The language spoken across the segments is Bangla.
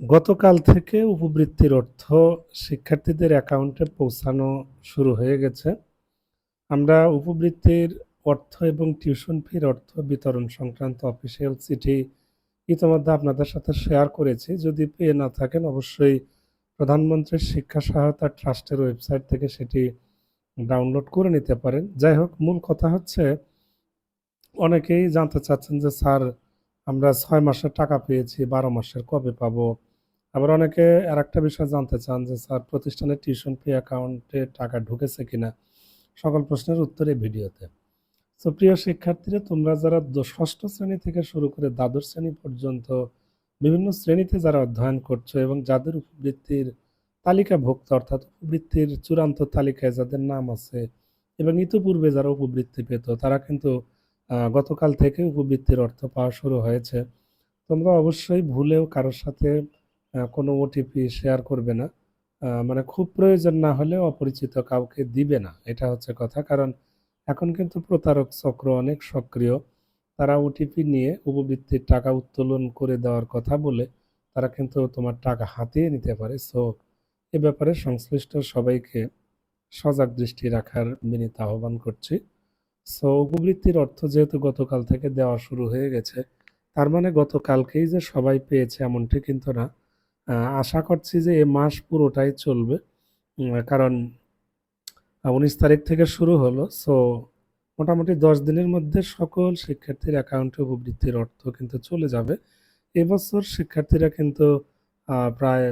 গতকাল থেকে উপবৃত্তির অর্থ শিক্ষার্থীদের অ্যাকাউন্টে পৌঁছানো শুরু হয়ে গেছে। আমরা উপবৃত্তির অর্থ এবং টিউশন ফির অর্থ বিতরণ সংক্রান্ত অফিসিয়াল চিঠি ইতিমধ্যে আপনাদের সাথে শেয়ার করেছি। যদি পেয়ে না থাকেন, অবশ্যই প্রধানমন্ত্রীর শিক্ষা সহায়তা ট্রাস্টের ওয়েবসাইট থেকে সেটি ডাউনলোড করে নিতে পারেন। যাই হোক, মূল কথা হচ্ছে, অনেকেই জানতে চাচ্ছেন যে স্যার আমরা ছয় মাসের টাকা পেয়েছি, বারো মাসের কবে পাবো? আবার অনেকে আর একটা বিষয় জানতে চান যে, স্যার প্রতিষ্ঠানের টিউশন ফি অ্যাকাউন্টে টাকা ঢুকেছে কিনা? সকল প্রশ্নের উত্তর এই ভিডিওতে। তো প্রিয় শিক্ষার্থীরা, তোমরা যারা ষষ্ঠ শ্রেণি থেকে শুরু করে দ্বাদশ শ্রেণি পর্যন্ত বিভিন্ন শ্রেণীতে যারা অধ্যয়ন করছ এবং যাদের উপবৃত্তির তালিকাভুক্ত, অর্থাৎ উপবৃত্তির চূড়ান্ত তালিকায় যাদের নাম আছে এবং ইতিপূর্বে যারা উপবৃত্তি পেত, তারা কিন্তু গতকাল থেকে উপবৃত্তির অর্থ পাওয়া শুরু হয়েছে। তোমরা অবশ্যই ভুলেও কারোর সাথে কোনো ওটিপি শেয়ার করবে না। মানে খুব প্রয়োজন না হলে অপরিচিত কাউকে দিবে না। এটা হচ্ছে কথা। কারণ এখন কিন্তু প্রতারক চক্র অনেক সক্রিয়। তারা ওটিপি নিয়ে উপবৃত্তির টাকা উত্তোলন করে দেওয়ার কথা বলে তারা কিন্তু তোমার টাকা হাতিয়ে নিতে পারে। সো এ ব্যাপারে সংশ্লিষ্ট সবাইকে সজাগ দৃষ্টি রাখার বিনীত আহ্বান করছি। সো উপবৃত্তির অর্থ যেহেতু গতকাল থেকে দেওয়া শুরু হয়ে গেছে, তার মানে গতকালকেই যে সবাই পেয়েছে এমনটি কিন্তু না। আশা করছি যে এ মাস পুরোটাই চলবে। কারণ উনিশ তারিখ থেকে শুরু হলো, সো মোটামুটি দশ দিনের মধ্যে সকল শিক্ষার্থীর অ্যাকাউন্টে উপবৃত্তির অর্থ কিন্তু চলে যাবে। এবছর শিক্ষার্থীরা কিন্তু প্রায়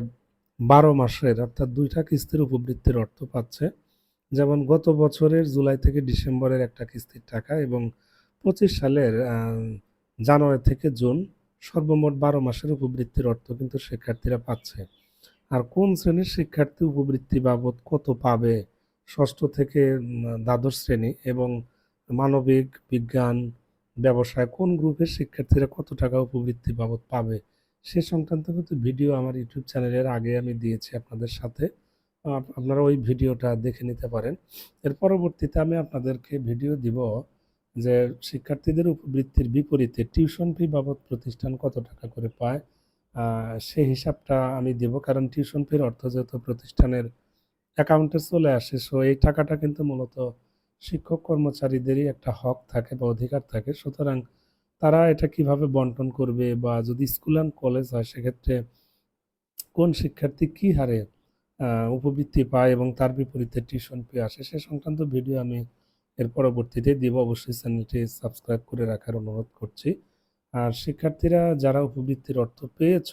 বারো মাসের, অর্থাৎ দুইটা কিস্তির উপবৃত্তির অর্থ পাচ্ছে। যেমন গত বছরের জুলাই থেকে ডিসেম্বরের একটা কিস্তির টাকা এবং পঁচিশ সালের জানুয়ারি থেকে জুন সর্বমোট বারো মাসের উপবৃত্তির অর্থ কিন্তু শিক্ষার্থীরা পাচ্ছে। আর কোন শ্রেণির শিক্ষার্থী উপবৃত্তি বাবদ কত পাবে? ষষ্ঠ থেকে দ্বাদশ শ্রেণি এবং মানবিক, বিজ্ঞান, ব্যবসায় কোন গ্রুপের শিক্ষার্থীরা কত টাকা উপবৃত্তি বাবদ পাবে? সে সংক্রান্ত কিন্তু ভিডিও আমার ইউটিউব চ্যানেলের আগে আমি দিয়েছি আপনাদের সাথে। আপনারা ওই ভিডিওটা দেখে নিতে পারেন। এর পরবর্তীতে আমি আপনাদেরকে ভিডিও দিব যে শিক্ষার্থীদের উপবৃত্তির বিপরীতে টিউশন ফি বাবদ প্রতিষ্ঠান কত টাকা করে পায় সেই হিসাবটা আমি দেব। কারণ টিউশন ফির অর্থ যেহেতু প্রতিষ্ঠানের অ্যাকাউন্টে চলে আসে, সো এই টাকাটা কিন্তু মূলত শিক্ষক কর্মচারীদেরই একটা হক থাকে বা অধিকার থাকে। সুতরাং তারা এটা কীভাবে বন্টন করবে বা যদি স্কুল অ্যান্ড কলেজ হয়, সেক্ষেত্রে কোন শিক্ষার্থী কি হারে উপবৃত্তি পায় এবং তার বিপরীতে টিউশন ফি আসে, সে সংক্রান্ত ভিডিও আমি এর পরবর্তীতে দিব। অবশ্যই চ্যানেলটি সাবস্ক্রাইব করে রাখার অনুরোধ করছি। আর শিক্ষার্থীরা, যারা উপবৃত্তির অর্থ পেয়েছ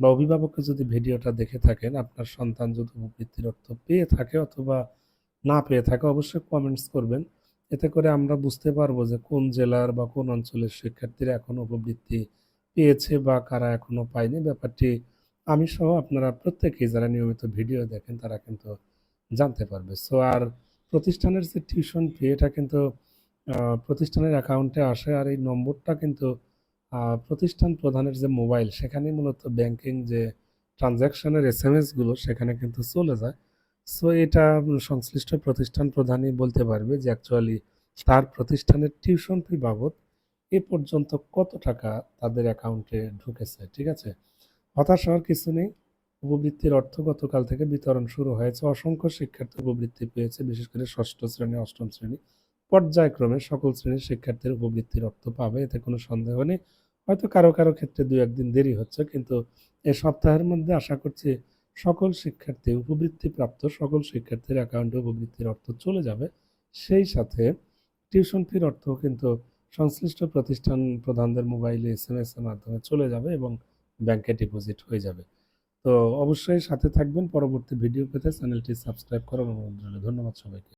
বা অভিভাবককে যদি ভিডিওটা দেখে থাকেন, আপনার সন্তান যদি উপবৃত্তির অর্থ পেয়ে থাকে অথবা না পেয়ে থাকে, অবশ্যই কমেন্টস করবেন। এতে করে আমরা বুঝতে পারব যে কোন জেলার বা কোন অঞ্চলের শিক্ষার্থীরা এখনও উপবৃত্তি পেয়েছে বা কারা এখনও পায়নি। ব্যাপারটি আমি সহ আপনারা প্রত্যেকেই যারা নিয়মিত ভিডিও দেখেন, তারা কিন্তু জানতে পারবে। সো আর প্রতিষ্ঠানের যে টিউশন ফি, এটা কিন্তু প্রতিষ্ঠানের অ্যাকাউন্টে আসে আর এই নম্বরটা কিন্তু প্রতিষ্ঠান প্রধানের যে মোবাইল সেখানে মূলত ব্যাংকিং যে ট্রানজ্যাকশনের এস এম এসগুলো সেখানে কিন্তু চলে যায়। সো এটা সংশ্লিষ্ট প্রতিষ্ঠান প্রধানই বলতে পারবে যে অ্যাকচুয়ালি তার প্রতিষ্ঠানের টিউশন ফি বাবদ এ পর্যন্ত কত টাকা তাদের অ্যাকাউন্টে ঢুকেছে, ঠিক আছে? হতাশ হওয়ার কিছু নেই। উপবৃত্তির অর্থ গতকাল থেকে বিতরণ শুরু হয়েছে। অসংখ্য শিক্ষার্থী উপবৃত্তি পেয়েছে, বিশেষ করে ষষ্ঠ শ্রেণি, অষ্টম শ্রেণি। পর্যায়ক্রমে সকল শ্রেণির শিক্ষার্থীর উপবৃত্তির অর্থ পাবে, এতে কোনো সন্দেহ নেই। হয়তো কারও কারও ক্ষেত্রে দু একদিন দেরি হচ্ছে, কিন্তু এ সপ্তাহের মধ্যে আশা করছি সকল শিক্ষার্থী উপবৃত্তি প্রাপ্ত সকল শিক্ষার্থীর অ্যাকাউন্টে উপবৃত্তির অর্থ চলে যাবে। সেই সাথে টিউশন ফির অর্থ কিন্তু সংশ্লিষ্ট প্রতিষ্ঠান প্রধানদের মোবাইলে এস এম এস এর মাধ্যমে চলে যাবে এবং ব্যাংকে ডিপোজিট হয়ে যাবে। তো অবশ্যই সাথে থাকবেন। পরবর্তী ভিডিও পেতে চ্যানেলটি সাবস্ক্রাইব করার অনুরোধ ধন্যবাদ সবাইকে।